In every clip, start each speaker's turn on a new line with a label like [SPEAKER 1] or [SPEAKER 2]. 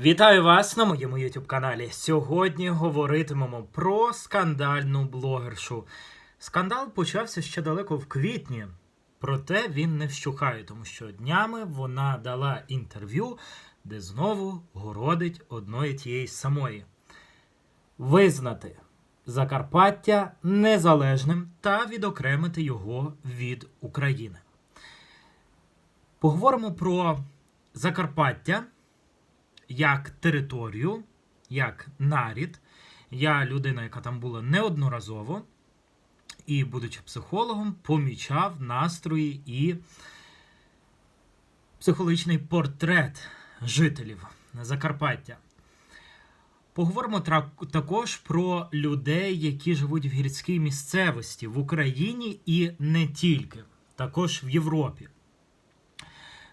[SPEAKER 1] Вітаю вас на моєму YouTube каналі. Сьогодні говоритимемо про скандальну блогершу. Скандал почався ще далеко в квітні, проте він не вщухає, тому що днями вона дала інтерв'ю, де знову городить одної тієї самої. Визнати Закарпаття незалежним та відокремити його від України. Поговоримо про Закарпаття як територію, як нарід. Я людина, яка там була неодноразово, і, будучи психологом, помічав настрої і психологічний портрет жителів Закарпаття. Поговоримо також про людей, які живуть в гірській місцевості в Україні і не тільки, також в Європі.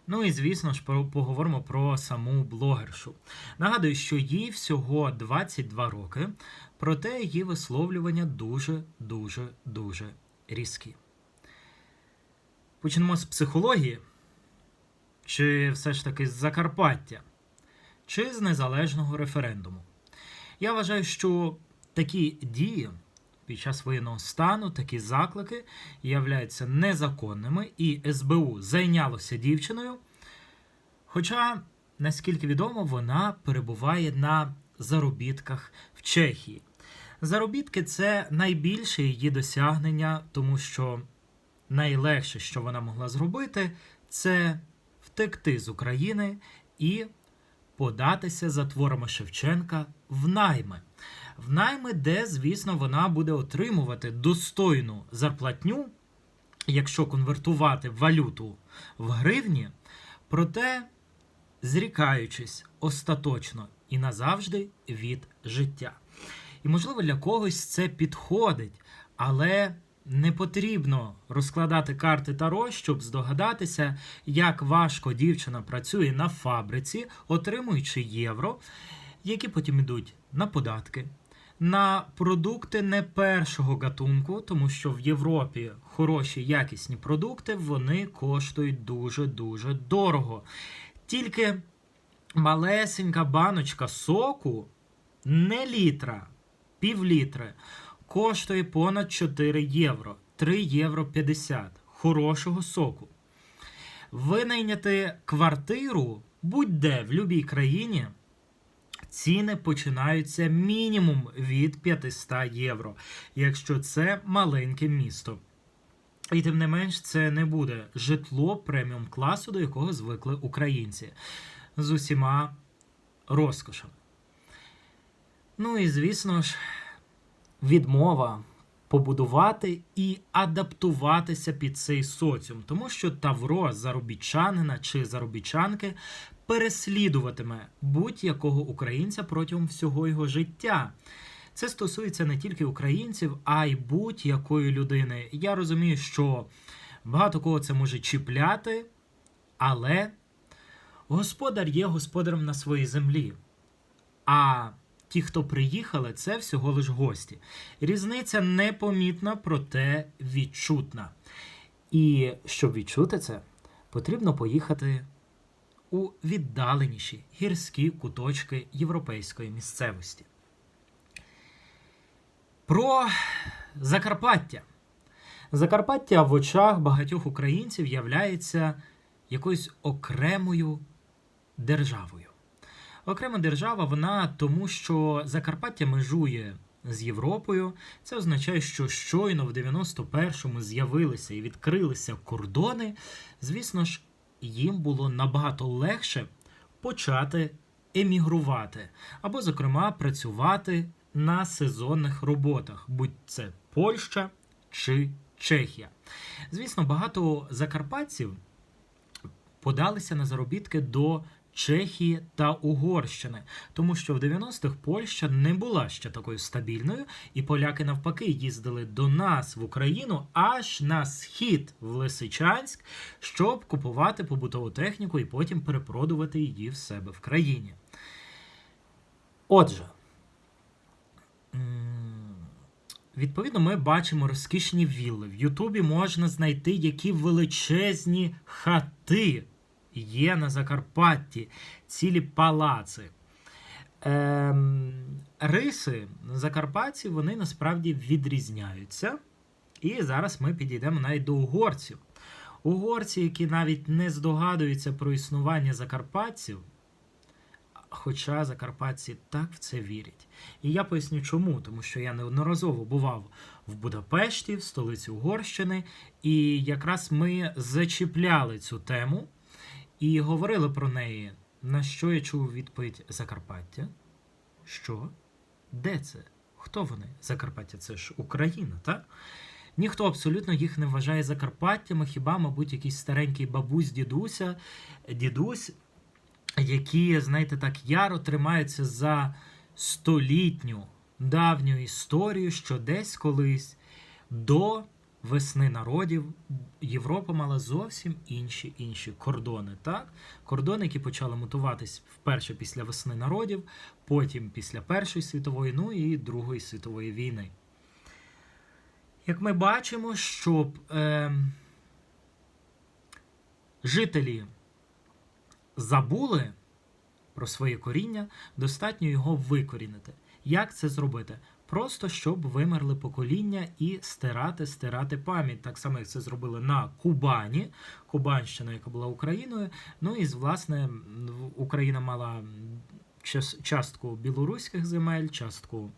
[SPEAKER 1] Ну і звісно ж, поговоримо про саму блогершу. Нагадую, що їй всього 22 роки, проте її висловлювання дуже, дуже, дуже різкі. Почнемо з психології, чи все ж таки з Закарпаття, чи з незалежного референдуму. Я вважаю, що такі дії під час воєнного стану, такі заклики являються незаконними, і СБУ зайнялося дівчиною. Хоча, наскільки відомо, вона перебуває на заробітках в Чехії. Заробітки це найбільше її досягнення, тому що найлегше, що вона могла зробити, це втекти з України і податися за творами Шевченка в найми. В найми, де, звісно, вона буде отримувати достойну зарплатню, якщо конвертувати валюту в гривні, проте зрікаючись остаточно і назавжди від життя. І, можливо, для когось це підходить, але не потрібно розкладати карти Таро, щоб здогадатися, як важко дівчина працює на фабриці, отримуючи євро, які потім йдуть на податки, на продукти не першого гатунку, тому що в Європі хороші якісні продукти вони коштують дуже-дуже дорого. Тільки малесенька баночка соку, не літра, півлітри, коштує понад 4 євро, 3 євро 50 хорошого соку. Винайняти квартиру будь-де в будь-якій країні. Ціни починаються мінімум від 500 євро, якщо це маленьке місто. І тим не менш, це не буде житло преміум класу, до якого звикли українці з усіма розкошами. Ну і звісно ж, відмова побудувати і адаптуватися під цей соціум, тому що тавро заробітчанина чи заробітчанки переслідуватиме будь-якого українця протягом всього його життя. Це стосується не тільки українців, а й будь-якої людини. Я розумію, що багато кого це може чіпляти, але господар є господарем на своїй землі. А ті, хто приїхали, це всього лиш гості. Різниця непомітна, проте відчутна. І щоб відчути це, потрібно поїхати у віддаленіші гірські куточки європейської місцевості. Про Закарпаття. Закарпаття в очах багатьох українців являється якоюсь окремою державою. Окрема держава вона тому, що Закарпаття межує з Європою. Це означає, що щойно в 91-му з'явилися і відкрилися кордони. Звісно ж, їм було набагато легше почати емігрувати або, зокрема, працювати на сезонних роботах, будь це Польща чи Чехія. Звісно, багато закарпатців подалися на заробітки до Чехії та Угорщини, тому що в 90-х Польща не була ще такою стабільною, і поляки навпаки їздили до нас в Україну аж на схід в Лисичанськ, щоб купувати побутову техніку і потім перепродувати її в себе в країні. Отже, відповідно, ми бачимо розкішні вілли. В Ютубі можна знайти які величезні хати є на Закарпатті, цілі палаци. Ем, риси закарпатців вони насправді відрізняються. І зараз ми підійдемо навіть до угорців. Угорці, які навіть не здогадуються про існування закарпатців, хоча закарпатці так в це вірять. І я поясню чому, тому що я неодноразово бував в Будапешті, в столиці Угорщини, і якраз ми зачіпляли цю тему і говорили про неї. На що я чув відповідь Закарпаття? Що? Де це? Хто вони? Закарпаття це ж Україна, так? Ніхто абсолютно їх не вважає Закарпаттями, хіба, мабуть, якийсь старенький бабусь, дідуся, дідусь, які, знаєте, так яро тримаються за столітню давню історію, що десь колись до весни народів Європа мала зовсім інші інші кордони. Так? Кордони, які почали мутуватись вперше після весни народів, потім після Першої світової, ну і Другої світової війни. Як ми бачимо, щоб е, жителі забули про своє коріння, достатньо його викорінити. Як це зробити? Просто щоб вимерли покоління і стирати, стирати пам'ять. Так само, як це зробили на Кубані, Кубанщина, яка була Україною. Ну і власне Україна мала частку білоруських земель, частку,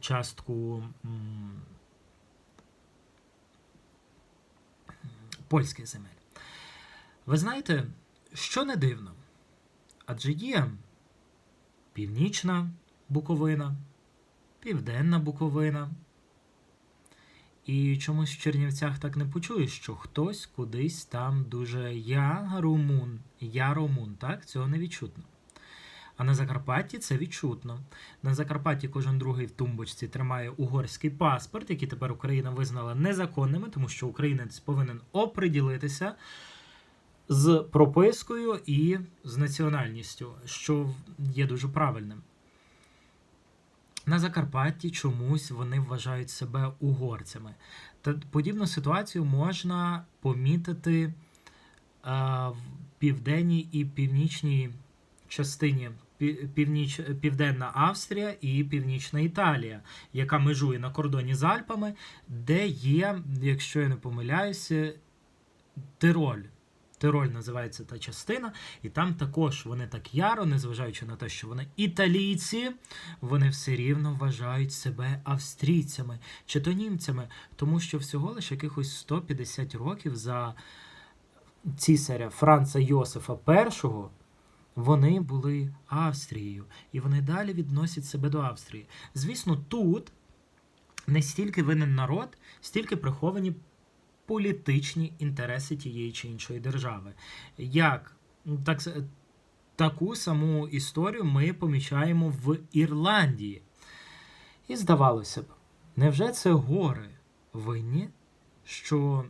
[SPEAKER 1] частку польських земель. Ви знаєте, що не дивно? Адже є північна Буковина, Південна Буковина. І чомусь в Чернівцях так не почуєш, що хтось кудись там дуже я румун, я румун, так? Цього не відчутно. А на Закарпатті це відчутно. На Закарпатті кожен другий в тумбочці тримає угорський паспорт, який тепер Україна визнала незаконними, тому що українець повинен оприділитися з пропискою і з національністю, що є дуже правильним. На Закарпатті чомусь вони вважають себе угорцями. Та подібну ситуацію можна помітити е, в південній і північній частині. Північ, Південна Австрія і Північна Італія, яка межує на кордоні з Альпами, де є, якщо я не помиляюся, Тироль. Тироль називається та частина, і там також вони так яро, незважаючи на те, що вони італійці, вони все рівно вважають себе австрійцями чи то німцями, тому що всього лише якихось 150 років за цісаря Франца Йосифа І вони були Австрією, і вони далі відносять себе до Австрії. Звісно, тут не стільки винен народ, стільки приховані політичні інтереси тієї чи іншої держави. Як ну, так, таку саму історію ми помічаємо в Ірландії. І здавалося б, невже це гори винні, що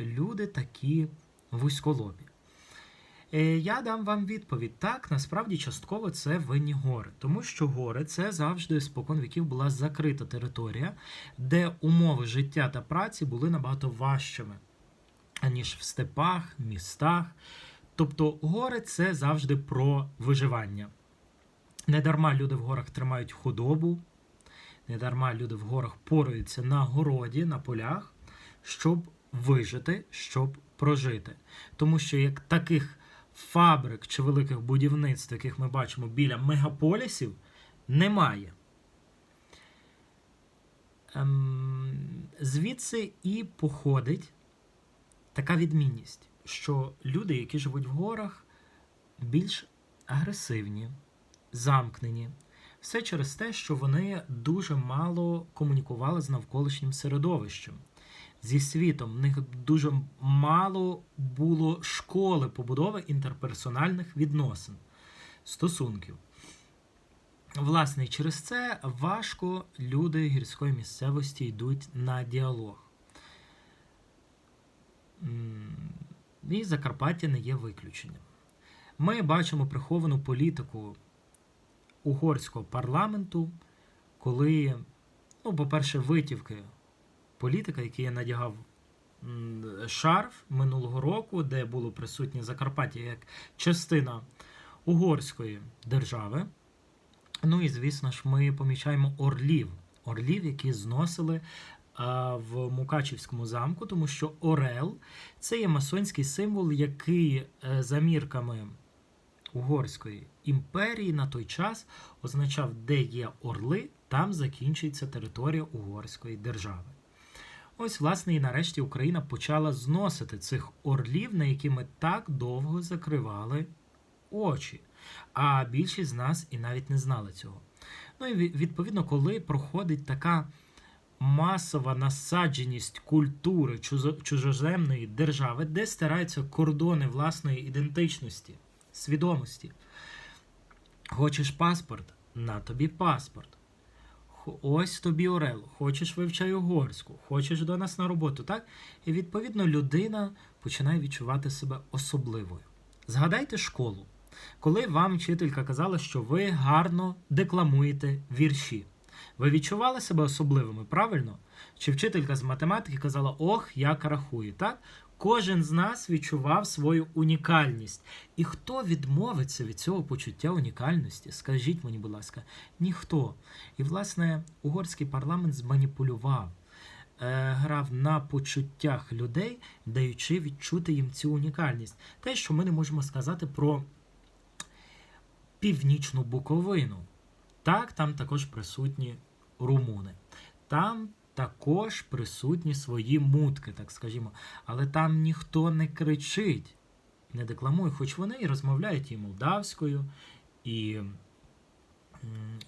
[SPEAKER 1] люди такі вузьколобі? Е, Я дам вам відповідь. Так, насправді частково це винні гори, тому що гори це завжди спокон віків була закрита територія, де умови життя та праці були набагато важчими, аніж в степах, містах. Тобто гори це завжди про виживання. Недарма люди в горах тримають худобу, недарма люди в горах пораються на городі, на полях, щоб вижити, щоб прожити. Тому що як таких фабрик чи великих будівництв, яких ми бачимо біля мегаполісів, немає. Ем, звідси і походить така відмінність, що люди, які живуть в горах, більш агресивні, замкнені. Все через те, що вони дуже мало комунікували з навколишнім середовищем, зі світом. В них дуже мало було школи побудови інтерперсональних відносин, стосунків. Власне, через це важко люди гірської місцевості йдуть на діалог. І Закарпаття не є виключенням. Ми бачимо приховану політику угорського парламенту, коли, ну, по-перше, витівки політика, який я надягав шарф минулого року, де було присутнє Закарпаття як частина угорської держави. Ну і звісно ж, ми помічаємо орлів. Орлів, які зносили в Мукачівському замку, тому що Орел це є масонський символ, який е, за мірками Угорської імперії на той час означав, де є орли, там закінчується територія Угорської держави. Ось, власне, і нарешті Україна почала зносити цих орлів, на які ми так довго закривали очі. А більшість з нас і навіть не знали цього. Ну і відповідно, коли проходить така масова насадженість культури чужо- чужоземної держави, де стираються кордони власної ідентичності, свідомості. Хочеш паспорт? На тобі паспорт. Ось тобі Орел, хочеш вивчай угорську, хочеш до нас на роботу, так? І відповідно людина починає відчувати себе особливою. Згадайте школу, коли вам вчителька казала, що ви гарно декламуєте вірші. Ви відчували себе особливими, правильно? Чи вчителька з математики казала, ох, як рахую, так? Кожен з нас відчував свою унікальність. І хто відмовиться від цього почуття унікальності? Скажіть мені, будь ласка, ніхто. І, власне, угорський парламент зманіпулював, е, грав на почуттях людей, даючи відчути їм цю унікальність. Те, що ми не можемо сказати про північну Буковину. Так, там також присутні румуни. Там також присутні свої мутки, так скажімо. Але там ніхто не кричить, не декламує, хоч вони і розмовляють і молдавською, і,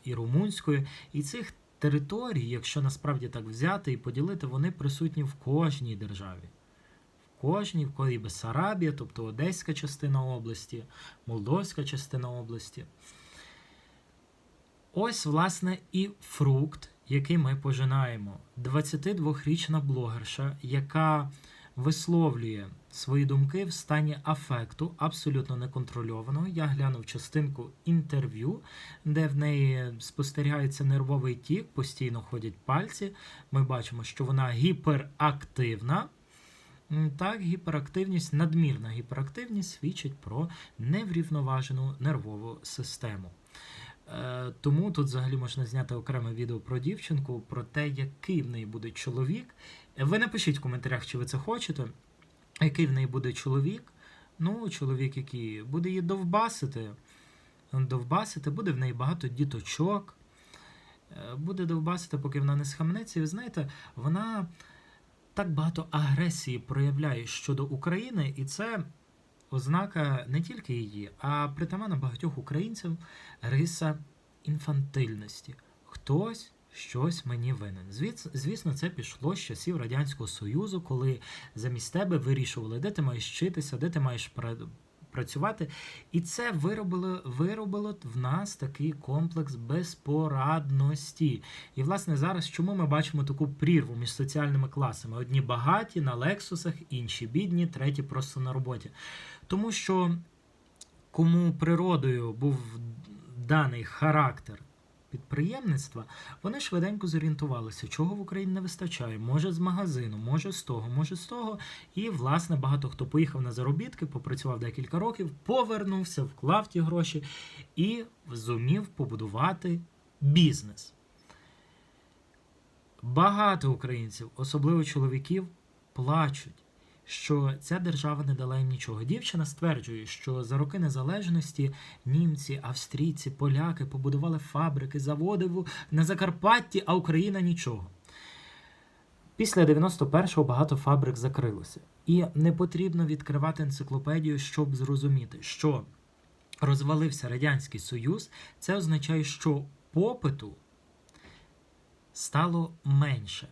[SPEAKER 1] і румунською. І цих територій, якщо насправді так взяти і поділити, вони присутні в кожній державі. Кожній, в кожній Бессарабія, тобто Одеська частина області, Молдовська частина області. Ось, власне, і фрукт, який ми пожинаємо. 22-річна блогерша, яка висловлює свої думки в стані афекту, абсолютно неконтрольованого. Я глянув частинку інтерв'ю, де в неї спостерігається нервовий тік, постійно ходять пальці. Ми бачимо, що вона гіперактивна. Так, гіперактивність, надмірна гіперактивність свідчить про неврівноважену нервову систему. Е, Тому тут взагалі можна зняти окреме відео про дівчинку, про те, який в неї буде чоловік. Е, Ви напишіть в коментарях, чи ви це хочете. Який в неї буде чоловік. Ну, чоловік, який буде її довбасити. Довбасити, буде в неї багато діточок. Е, Буде довбасити, поки вона не схаменеться. І ви знаєте, вона так багато агресії проявляє щодо України, і це ознака не тільки її, а притаманна багатьох українців риса інфантильності. Хтось щось мені винен. Звісно, це пішло з часів Радянського Союзу, коли замість тебе вирішували, де ти маєш вчитися, де ти маєш пра- працювати. І це виробило, виробило в нас такий комплекс безпорадності. І, власне, зараз чому ми бачимо таку прірву між соціальними класами? Одні багаті на лексусах, інші бідні, треті просто на роботі. Тому що кому природою був даний характер підприємництва, вони швиденько зорієнтувалися, чого в Україні не вистачає. Може з магазину, може з того, може з того. І, власне, багато хто поїхав на заробітки, попрацював декілька років, повернувся, вклав ті гроші і зумів побудувати бізнес. Багато українців, особливо чоловіків, плачуть, що ця держава не дала їм нічого. Дівчина стверджує, що за роки незалежності німці, австрійці, поляки побудували фабрики, заводи на Закарпатті, а Україна нічого. Після 91-го багато фабрик закрилося. І не потрібно відкривати енциклопедію, щоб зрозуміти, що розвалився Радянський Союз, це означає, що попиту стало менше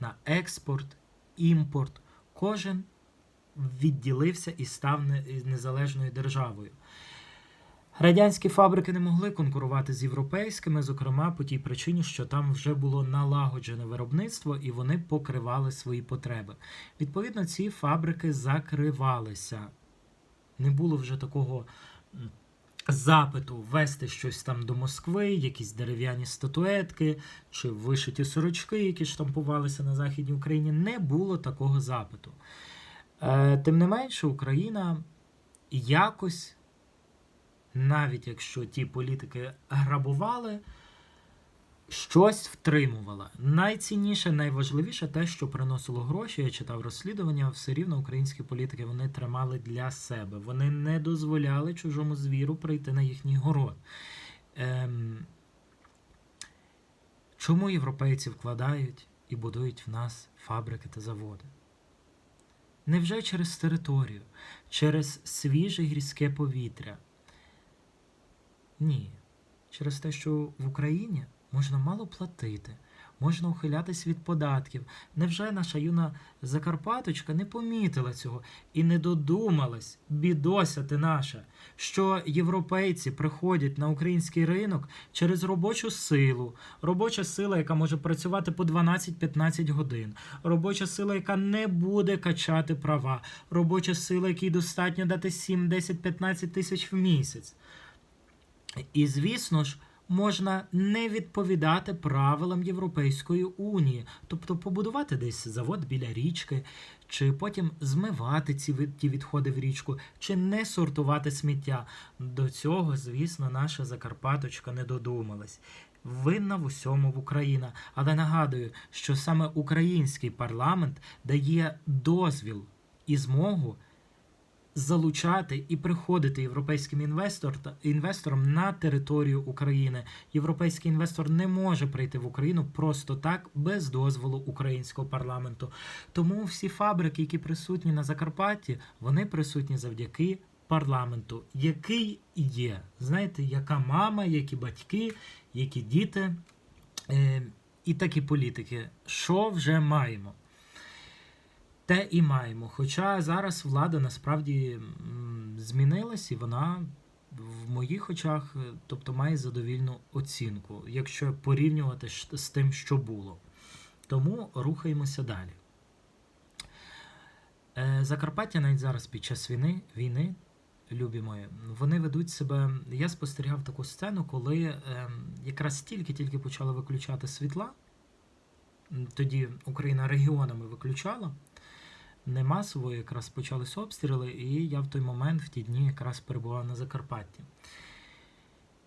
[SPEAKER 1] на експорт, імпорт. Кожен відділився і став незалежною державою. Радянські фабрики не могли конкурувати з європейськими, зокрема по тій причині, що там вже було налагоджене виробництво і вони покривали свої потреби. Відповідно, ці фабрики закривалися. Не було вже такого запиту ввести щось там до Москви, якісь дерев'яні статуетки чи вишиті сорочки, які штампувалися на Західній Україні. Не було такого запиту. Е, тим не менше, Україна якось навіть якщо ті політики грабували, щось втримувала. Найцінніше, найважливіше те, що приносило гроші. Я читав розслідування, все рівно українські політики вони тримали для себе. Вони не дозволяли чужому звіру прийти на їхній город. Ем, чому європейці вкладають і будують в нас фабрики та заводи? Невже через територію, через свіже гірське повітря? Ні. Через те, що в Україні можна мало платити, можна ухилятись від податків. Невже наша юна Закарпаточка не помітила цього і не додумалась, бідося ти наша, що європейці приходять на український ринок через робочу силу, робоча сила, яка може працювати по 12-15 годин, робоча сила, яка не буде качати права, робоча сила, якій достатньо дати 7, 10, 15 тисяч в місяць. І, звісно ж, можна не відповідати правилам Європейської унії, тобто побудувати десь завод біля річки, чи потім змивати ці ті відходи в річку, чи не сортувати сміття. До цього, звісно, наша Закарпаточка не додумалась. Винна в усьому в Україна. Але нагадую, що саме український парламент дає дозвіл і змогу залучати і приходити європейським інвестор, інвесторам на територію України. Європейський інвестор не може прийти в Україну просто так без дозволу українського парламенту. Тому всі фабрики, які присутні на Закарпатті, вони присутні завдяки парламенту, який є. Знаєте, яка мама, які батьки, які діти е, і такі політики. Що вже маємо? Те і маємо. Хоча зараз влада насправді змінилась і вона в моїх очах, е, тобто має задовільну оцінку, якщо порівнювати з тим, що було. Тому рухаємося далі. Е, Закарпаття навіть зараз під час війни, війни, любі мої, вони ведуть себе. Я спостерігав таку сцену, коли е, якраз тільки-тільки почали виключати світла. Тоді Україна регіонами виключала не масово якраз почались обстріли, і я в той момент, в ті дні, якраз перебував на Закарпатті.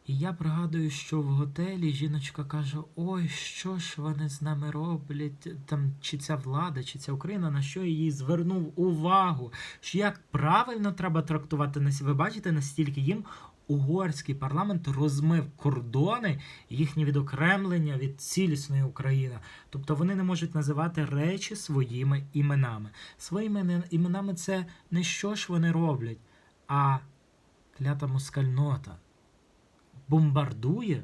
[SPEAKER 1] І я пригадую, що в готелі жіночка каже: Ой, що ж вони з нами роблять? Там чи ця влада, чи ця Україна, на що їй звернув увагу, що як правильно треба трактувати нас. Ви бачите, настільки їм угорський парламент розмив кордони, їхнє відокремлення від цілісної України. Тобто вони не можуть називати речі своїми іменами. Своїми іменами це не що ж вони роблять, а клята москальнота бомбардує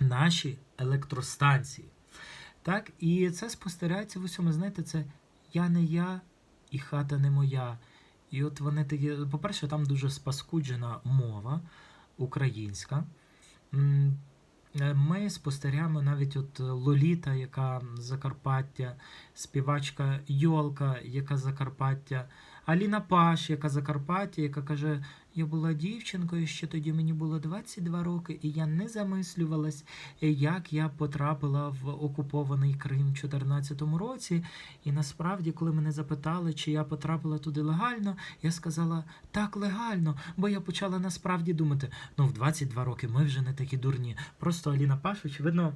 [SPEAKER 1] наші електростанції. Так, і це спостерігається в усьому. Знаєте, це я не я і хата не моя. І от вони такі, по-перше, там дуже спаскуджена мова українська. Е, Ми спостерігаємо навіть от Лоліта, яка Закарпаття, співачка Йолка, яка Закарпаття, Аліна Паш, яка Закарпаття, яка каже: Я була дівчинкою, ще тоді мені було 22 роки, і я не замислювалась, як я потрапила в окупований Крим в 2014 році. І насправді, коли мене запитали, чи я потрапила туди легально, я сказала так легально, бо я почала насправді думати: ну, в 22 роки ми вже не такі дурні. Просто Аліна Паш, очевидно,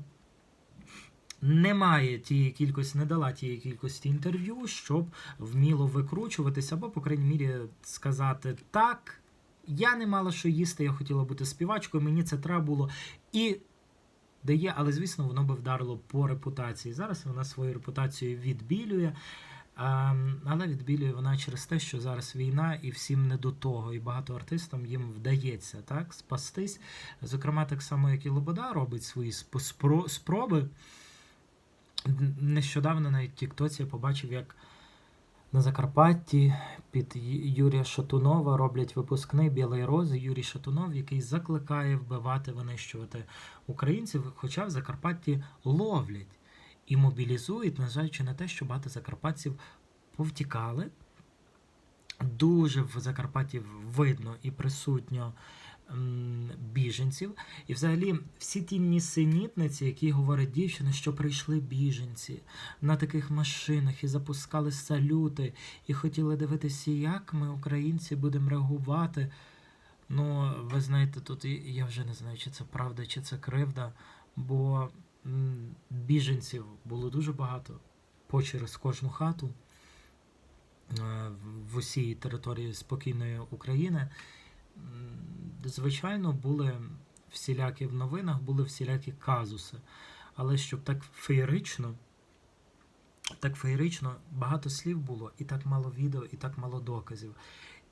[SPEAKER 1] немає тієї кількості, не дала тієї кількості інтерв'ю, щоб вміло викручуватися, або, по крайній мірі, сказати так. Я не мала що їсти, я хотіла бути співачкою, мені це треба було. І дає, але звісно, воно би вдарило по репутації. Зараз вона свою репутацію відбілює. Але відбілює вона через те, що зараз війна і всім не до того, і багато артистам їм вдається так спастись. Зокрема, так само, як і Лобода робить свої спроби. Нещодавно в Тіктоці я побачив, як на Закарпатті під Юрія Шатунова роблять випускний Білої рози Юрій Шатунов, який закликає вбивати, винищувати українців, хоча в Закарпатті ловлять і мобілізують, незважаючи на те, що багато закарпатців повтікали. Дуже в Закарпатті видно і присутньо біженців. І взагалі всі ті нісенітниці, які говорять дівчина, що прийшли біженці на таких машинах і запускали салюти, і хотіли дивитися, як ми, українці, будемо реагувати. Ну, ви знаєте, тут я вже не знаю, чи це правда, чи це кривда, бо біженців було дуже багато по через кожну хату е, в- в усій території спокійної України. Звичайно, були всілякі в новинах, були всілякі казуси. Але щоб так феєрично, так феєрично багато слів було, і так мало відео, і так мало доказів.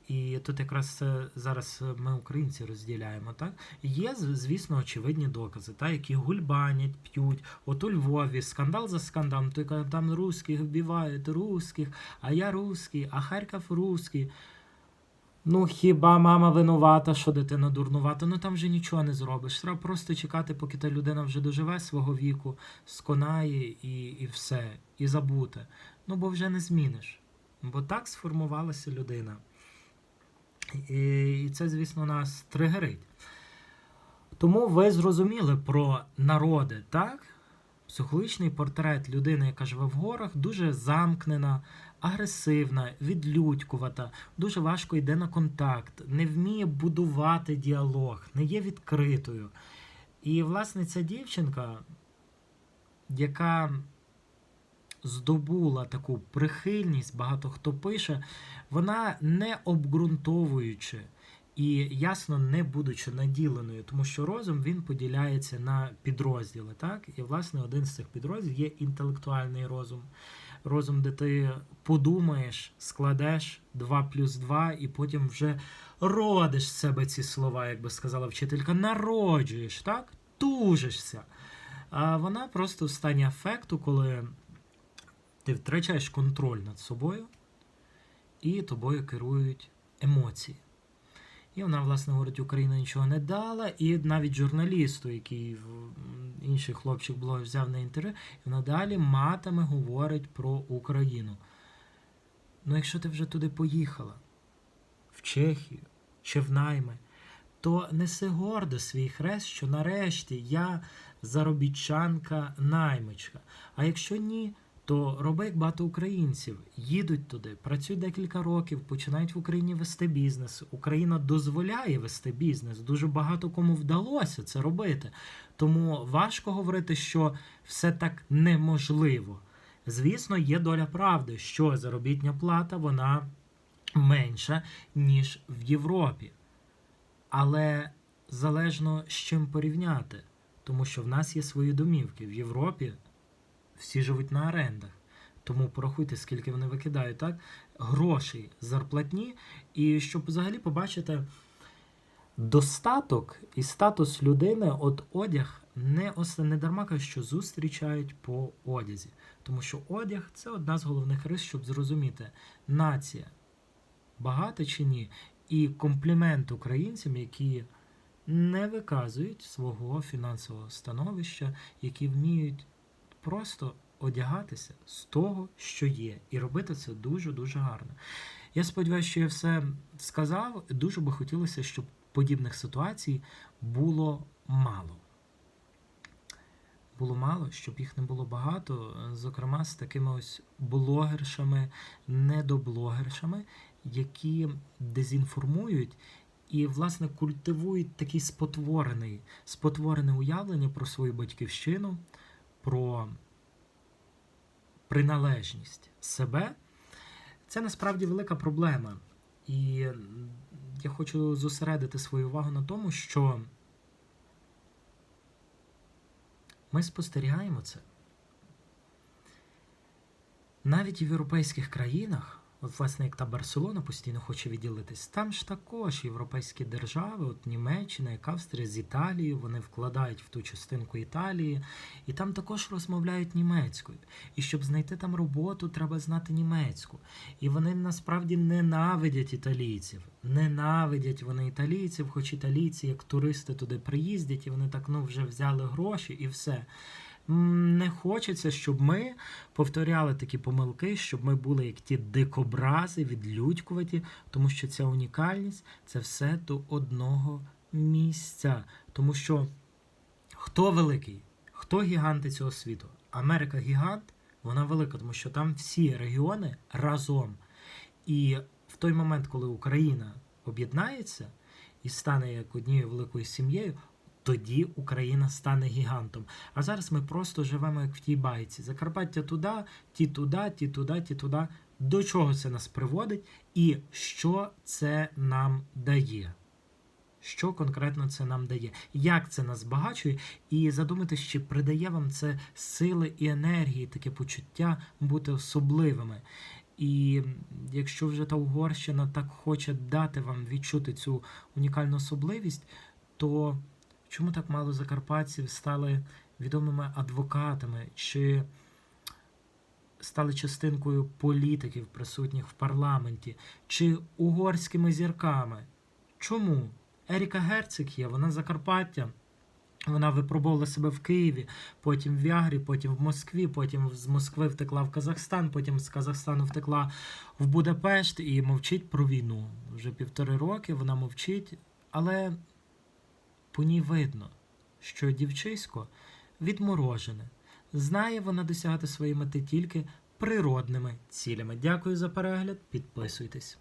[SPEAKER 1] І тут якраз зараз ми, українці, розділяємо. Так? Є, звісно, очевидні докази, так? які гульбанять, п'ють. От у Львові скандал за скандалом, там русських вбивають, русських, а я русський, а Харків русський. Ну, хіба мама винувата, що дитина дурнувата? Ну там вже нічого не зробиш. Треба просто чекати, поки та людина вже доживе свого віку, сконає і, і все, і забути. Ну, бо вже не зміниш. Бо так сформувалася людина. І це, звісно, нас тригерить. Тому ви зрозуміли про народи, так? Психологічний портрет людини, яка живе в горах, дуже замкнена, агресивна, відлюдькувата, дуже важко йде на контакт, не вміє будувати діалог, не є відкритою. І, власне, ця дівчинка, яка здобула таку прихильність, багато хто пише, вона не обґрунтовуючи і ясно не будучи наділеною, тому що розум він поділяється на підрозділи. Так? І, власне, один з цих підрозділів є інтелектуальний розум. Розум, де ти подумаєш, складеш 2 плюс 2, і потім вже родиш з себе ці слова, як би сказала вчителька, народжуєш, так? Тужишся. А вона просто в стані афекту, коли ти втрачаєш контроль над собою, і тобою керують емоції. І вона, власне, говорить, Україна нічого не дала. І навіть журналісту, який інший хлопчик блог взяв на інтерв'ю, вона далі матами говорить про Україну. Ну, якщо ти вже туди поїхала, в Чехію чи в найми, то неси гордо свій хрест, що нарешті я заробітчанка наймичка. А якщо ні, то роби як багато українців, їдуть туди, працюють декілька років, починають в Україні вести бізнес. Україна дозволяє вести бізнес. Дуже багато кому вдалося це робити. Тому важко говорити, що все так неможливо. Звісно, є доля правди, що заробітня плата вона менша, ніж в Європі. Але залежно з чим порівняти, тому що в нас є свої домівки. В Європі всі живуть на орендах. Тому порахуйте, скільки вони викидають, так? Грошей, зарплатні. І щоб взагалі побачити достаток і статус людини, от одяг не, ос- не дарма що зустрічають по одязі. Тому що одяг це одна з головних рис, щоб зрозуміти, нація багата чи ні. І комплімент українцям, які не виказують свого фінансового становища, які вміють просто одягатися з того, що є, і робити це дуже-дуже гарно. Я сподіваюся, що я все сказав. Дуже би хотілося, щоб подібних ситуацій було мало. Було мало, щоб їх не було багато, зокрема з такими ось блогершами, недоблогершами, які дезінформують і, власне, культивують такий спотворений, спотворене уявлення про свою батьківщину, про приналежність себе. Це насправді велика проблема. І я хочу зосередити свою увагу на тому, що ми спостерігаємо це. Навіть в європейських країнах, власне, як та Барселона постійно хоче відділитись, там ж також європейські держави, от Німеччина, як Австрія з Італією, вони вкладають в ту частинку Італії, і там також розмовляють німецькою. І щоб знайти там роботу, треба знати німецьку. І вони насправді ненавидять італійців. Ненавидять вони італійців, хоч італійці, як туристи туди приїздять, і вони так ну вже взяли гроші і все. Не хочеться, щоб ми повторяли такі помилки, щоб ми були як ті дикобрази, відлюдькуваті, тому що ця унікальність це все до одного місця. Тому що хто великий, хто гіганти цього світу? Америка гігант, вона велика, тому що там всі регіони разом. І в той момент, коли Україна об'єднається, і стане як однією великою сім'єю, тоді Україна стане гігантом. А зараз ми просто живемо як в тій байці. Закарпаття туди, ті туди, ті туди, ті туди. До чого це нас приводить, і що це нам дає? Що конкретно це нам дає? Як це нас збагачує? І задумайтесь, чи придає вам це сили і енергії, таке почуття бути особливими. І якщо вже та Угорщина так хоче дати вам відчути цю унікальну особливість, то чому так мало закарпатців стали відомими адвокатами чи стали частинкою політиків, присутніх в парламенті, чи угорськими зірками? Чому? Еріка Герцик є, вона Закарпаття. Вона випробувала себе в Києві, потім в Вягрі, потім в Москві, потім з Москви втекла в Казахстан, потім з Казахстану втекла в Будапешт і мовчить про війну. Вже півтори роки вона мовчить, але по ній видно, що дівчисько відморожене. Знає вона досягати своєї мети тільки природними цілями. Дякую за перегляд, підписуйтесь.